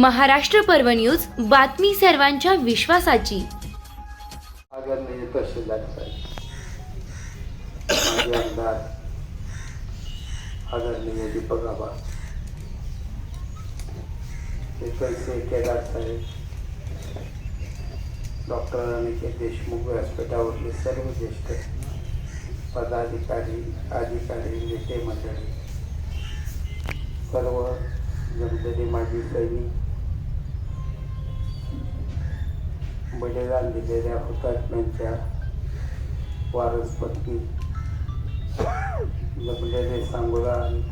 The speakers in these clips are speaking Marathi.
महाराष्ट्र पर्व न्यूज बातमी सर्वांच्या विश्वासाची. आदरणीय तहसीलदार साहेब आमदार आदरणीय दीपक आबा केदार साहेब डॉक्टर अनिकेत देशमुख व्यासपीठावरले सर्व ज्येष्ठ पदाधिकारी अधिकारी नेते मंडळी सर्व जमलेले माजी सैनिक बलिदान दिलेल्या हुतात्म्यांच्या वारसपत्नी जमलेले सांगोला आणि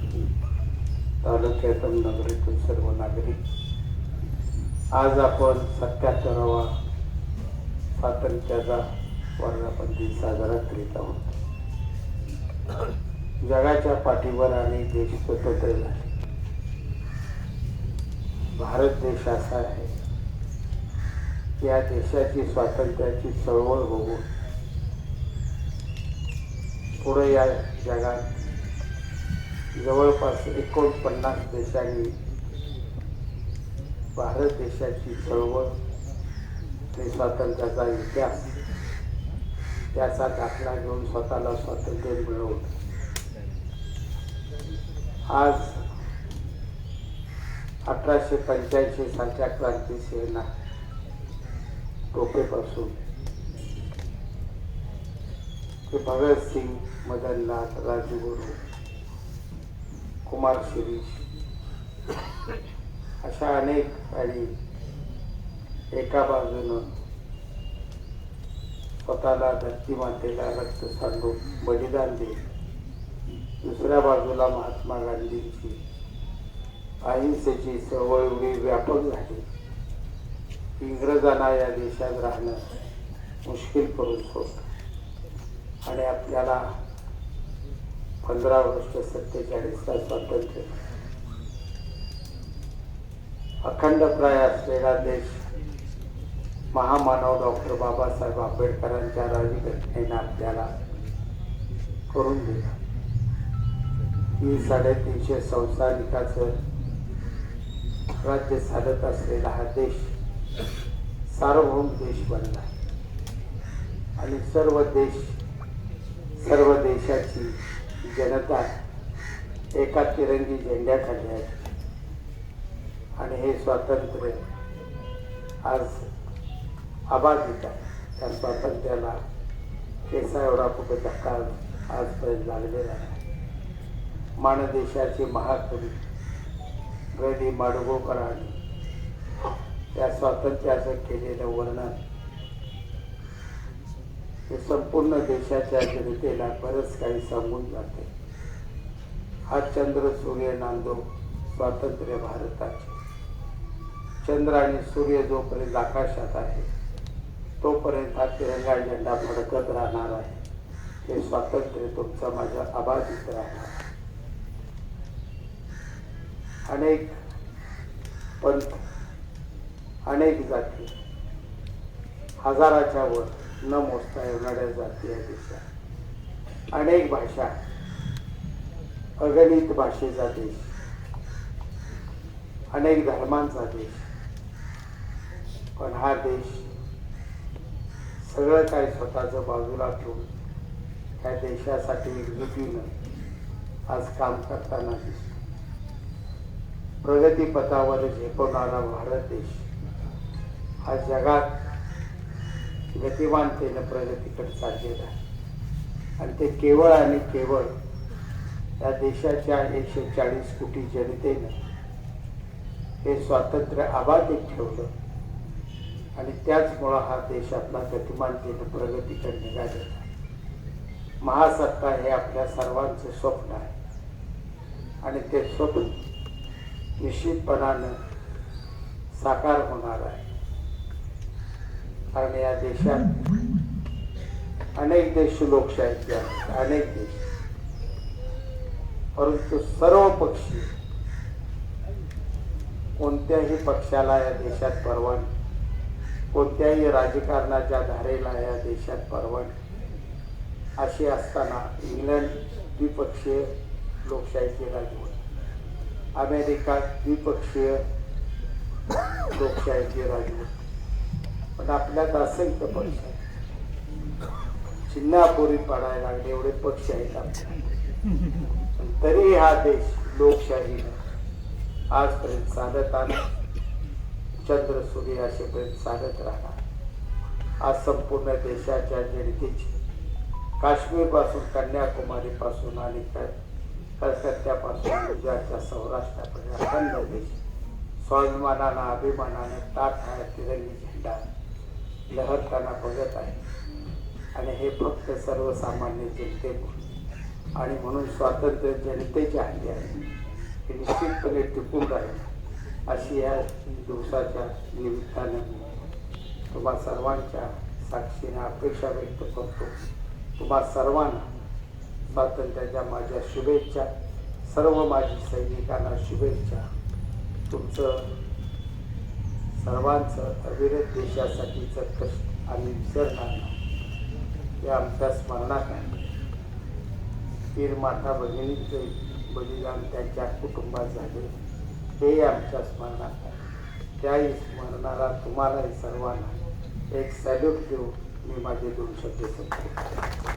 तालुक्यातून नगरीतून सर्व नागरिक. आज आपण सत्याहत्तरावा स्वातंत्र्याचा वर्धापन दिन साजरा करीत आहोत. जगाच्या पाठीवर आणि देश स्वतंत्र झाले. भारत देश असा आहे. या देशाची स्वातंत्र्याची चळवळ होऊन पुढे या जगात जवळपास एकोणपन्नास देशांनी भारत देशाची चळवळ ते स्वातंत्र्याचा इतिहास त्याचा दाखला घेऊन स्वतःला स्वातंत्र्य मिळवलं आज अठराशे पंच्याऐंशी सालच्या क्रांती सेना टोपेपासून ते भगतसिंग मदनलाल राजगुरू कुमार शिरीष अशा अनेक आणि एका बाजूनं स्वतःला धरती मातेला रक्त सांडून बलिदान देत दुसऱ्या बाजूला महात्मा गांधींची अहिंसेची चळवळ एवढी व्यापक झाली. इंग्रजांना या देशात राहणं मुश्किल करून सोडलं आणि आपल्याला पंधरा वर्ष सत्तेचाळीसला स्वातंत्र्य. अखंड प्राय असलेला देश महामानव डॉक्टर बाबासाहेब आंबेडकरांच्या राजघटनेनं आपल्याला करून दिला. ही साडेतीनशे संस्थानिकाचं राज्य चालत असलेला हा देश सार्वभौम देश बनला आणि सर्व देश सर्व देशाची जनता एका तिरंगी झेंड्याखाली आहे. आणि हे स्वातंत्र्य आज अबाधित आहे. त्या स्वातंत्र्याला केसा एवढा कुठे धक्का आजपर्यंत लागलेला आहे. मानदेशाचे महाकवी गडी माडगोकरांनी त्या स्वातंत्र्याचं केलेलं वर्णन. हे संपूर्ण देशाच्या जनतेला बरंच काही सांगून जाते. हा चंद्र सूर्य नांदो स्वातंत्र्य भारताचे. चंद्र आणि सूर्य जोपर्यंत आकाशात आहे तोपर्यंत हा तिरंगा झेंडा फडकत राहणार आहे. हे स्वातंत्र्य तुमचं माझ्या अबाधित राहणार. अनेक पंथ अनेक जाती. हजाराच्या वर न मोजता येणाऱ्या जाती या देशात. अनेक भाषा. अगणित भाषेचा देश. अनेक धर्मांचा देश. पण हा देश सगळं काही स्वतःचं बाजूला ठेवून त्या देशासाठी एकजुटीनं आज काम करताना दिसतो. प्रगतीपथावर झेपवणारा भारत देश. हा जगात गतिमानतेनं प्रगतीकडे चाललेला आहे. आणि ते केवळ आणि केवळ या देशाच्या एकशे चाळीस कोटी जनतेनं हे स्वातंत्र्य अबाधित ठेवलं आणि त्याचमुळं हा देश आपला गतिमानतेनं प्रगतीकडे निघालेला महासत्ता हे आपल्या सर्वांचं स्वप्न आहे. आणि ते स्वप्न निश्चितपणानं साकार होणार आहे. कारण या देशात अनेक देश लोकशाहीचे आहेत. अनेक देश. परंतु सर्व पक्षी कोणत्याही पक्षाला या देशात परवानगी कोणत्याही राजकारणाच्या धारेला या देशात परवड. अशी असताना इंग्लंड द्विपक्षीय लोकशाहीचे राजवट अमेरिका द्विपक्षीय लोकशाहीचे राजवट पण आपल्यात असंख्य पक्ष आहे. चिन्हापुरी पडायला लागले एवढे पक्ष आहेत आपल्यात तरी हा देश लोकशाही आजपर्यंत साधत आला. चंद्र सूर्य असेपर्यंत साधत राहणार. आज संपूर्ण देशाच्या जनतेची काश्मीरपासून कन्याकुमारी पासून आणि कलकत्त्यापासून गुजरातच्या सौराष्ट्रापर्यंत अखंड देश. स्वाभिमानानं अभिमानानं ताट हा तिरंगी झेंडा लहरताना बघत आहे. आणि हे फक्त सर्वसामान्य जनतेमुळे आणि म्हणून स्वातंत्र्य जनतेच्या हाती आहे. हे निश्चितपणे टिकून राहील. अशी या दिवसाच्या निमित्ताने तुम्हा सर्वांच्या साक्षीने अपेक्षा व्यक्त करतो. तुम्हा सर्वांना स्वातंत्र्याच्या माझ्या शुभेच्छा सर्व माझी सैनिकांना शुभेच्छा. तुमचं सर्वांचं अविरत देशासाठीचं कष्ट आम्ही विसरणार नाही हे आमच्या स्मरणात आहे वीर माता भगिनीचं बलिदान त्यांच्या कुटुंबात झाले. हे आमच्या स्मरणात आहे. त्याही स्मरणाला तुम्हालाही सर्वांना एक सॅल्यूट देऊन मी माझे दोन शब्द सांगतो